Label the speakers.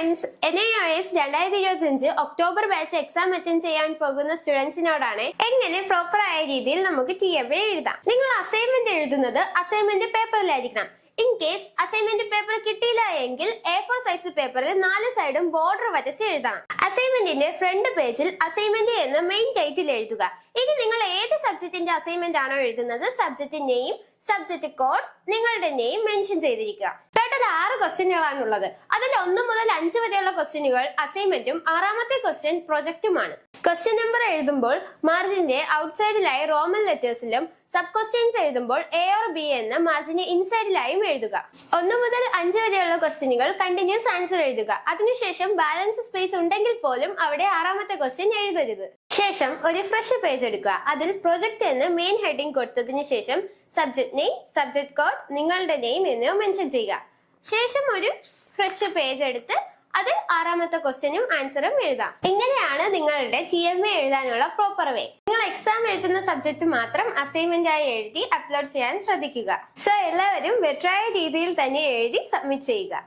Speaker 1: Friends N I O S രണ്ടായിരത്തി ഇരുപത്തി അഞ്ച് ഒക്ടോബർ ബാച്ച് എക്സാം അറ്റൻഡ് ചെയ്യാൻ പോകുന്ന സ്റ്റുഡൻസിനോടാണ് എങ്ങനെ പ്രോപ്പർ ആയ രീതിയിൽ നമുക്ക് ടി എം എ എഴുതാം. നിങ്ങൾ അസൈൻമെന്റ് എഴുതുന്നത് അസൈൻമെന്റ് പേപ്പറിലായിരിക്കണം ഇൻ കേസ് അസൈൻമെന്റ് പേപ്പർ കിട്ടിയില്ല എങ്കിൽ എ ഫോർ സൈസ് പേപ്പറിൽ നാല് സൈഡും ബോർഡർ വരച്ച് എഴുതണം. അസൈൻമെന്റിന്റെ ഫ്രണ്ട് പേജിൽ അസൈൻമെന്റ് എന്ന് മെയിൻ ടൈറ്റിൽ എഴുതുക. ഇനി നിങ്ങൾ ഏത് സബ്ജക്റ്റിന്റെ അസൈൻമെന്റ് ആണോ എഴുതുന്നത്? സബ്ജക്റ്റ് നെയിം സബ്ജക്റ്റ് കോഡ് നിങ്ങളുടെ നെയിം മെൻഷൻ ചെയ്തിരിക്കുക. ടോട്ടൽ ആറ് ക്വസ്റ്റ്യനുകളാണുള്ളത് അതിൽ ഒന്ന് മുതൽ അഞ്ച് വരെയുള്ള ക്വസ്റ്റ്യനുകൾ അസൈൻമെന്റും ആറാമത്തെ ക്വസ്റ്റ്യൻ പ്രൊജക്റ്റുമാണ് ക്വസ്റ്റ്യൻ നമ്പർ എഴുതുമ്പോൾ മാർജിന്റെ ഔട്ട്സൈഡിലായി റോമൻ ലെറ്റേഴ്സിലും സബ് ക്വസ്റ്റ്യൻസ് എഴുതുമ്പോൾ എ ഓർ ബി എന്ന മാർജിന്റെ ഇൻസൈഡിലായും എഴുതുക. ഒന്ന് മുതൽ അഞ്ച് വരെയുള്ള ക്വസ്റ്റ്യനുകൾ കണ്ടിന്യൂസ് ആൻസർ എഴുതുക. അതിനുശേഷം ബാലൻസ് സ്പേസ് ഉണ്ടെങ്കിൽ പോലും അവിടെ ആറാമത്തെ ക്വസ്റ്റ്യൻ എഴുതരുത്. ശേഷം ഒരു ഫ്രഷ് പേജ് എടുക്കുക. അതിൽ പ്രൊജക്ട് എന്ന് മെയിൻ ഹെഡിങ് കൊടുത്തതിന് ശേഷം സബ്ജക്ട് നെയിം സബ്ജക്ട് കോഡ് നിങ്ങളുടെ നെയിം എന്നിവ മെൻഷൻ ചെയ്യുക. ശേഷം ഒരു ഫ്രഷ് പേജ് എടുത്ത് അത് ആറാമത്തെ ക്വസ്റ്റ്യനും ആൻസറും എഴുതാം. ഇങ്ങനെയാണ് നിങ്ങളുടെ ടി എം എ എഴുതാനുള്ള പ്രോപ്പർ വേ നിങ്ങൾ എക്സാം എഴുതുന്ന സബ്ജക്ട് മാത്രം അസൈൻമെന്റ് ആയി എഴുതി അപ്ലോഡ് ചെയ്യാൻ ശ്രദ്ധിക്കുക. സോ എല്ലാവരും ബെറ്ററായ രീതിയിൽ തന്നെ എഴുതി സബ്മിറ്റ് ചെയ്യുക.